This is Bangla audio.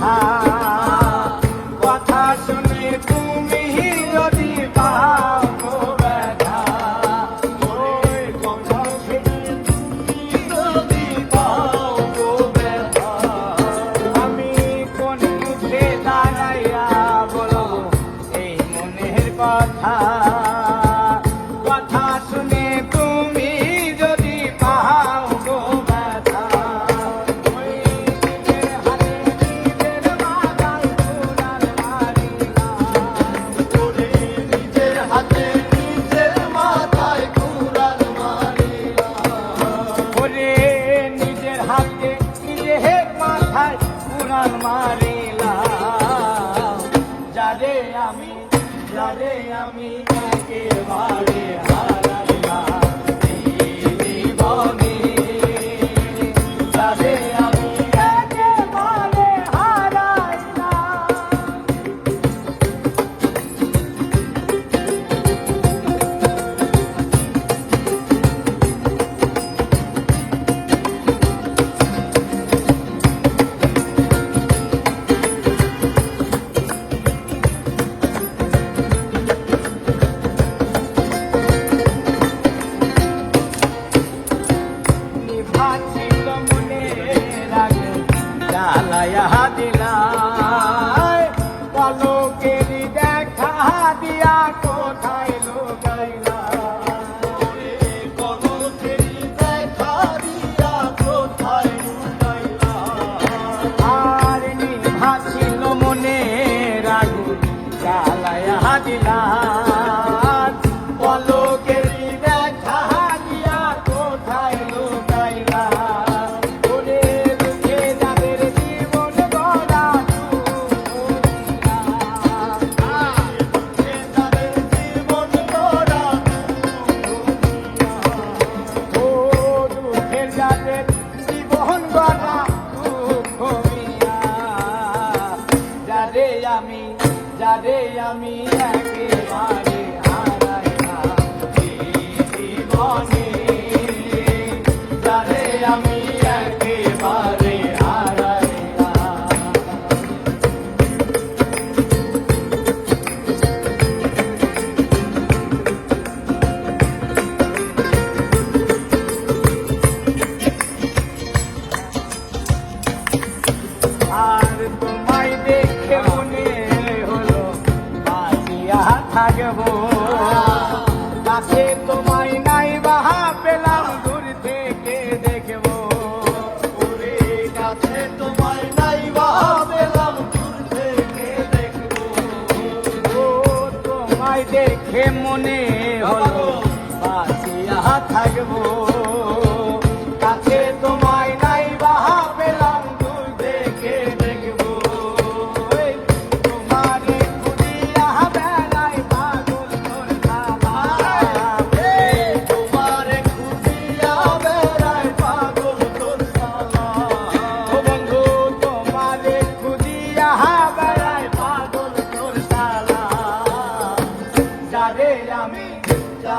কথা কোথায় পুরাণ মারিলাম? যারে আমি যারে আমি একেবারে থাকব। নাই বাহা পেলাম, দূর থেকে দেখব। কাছে তোমায় নাই বাহা পেলাম, দূর দেখব। তোমায় দেখে মনে হলো, বাঁচিয়া থাকব।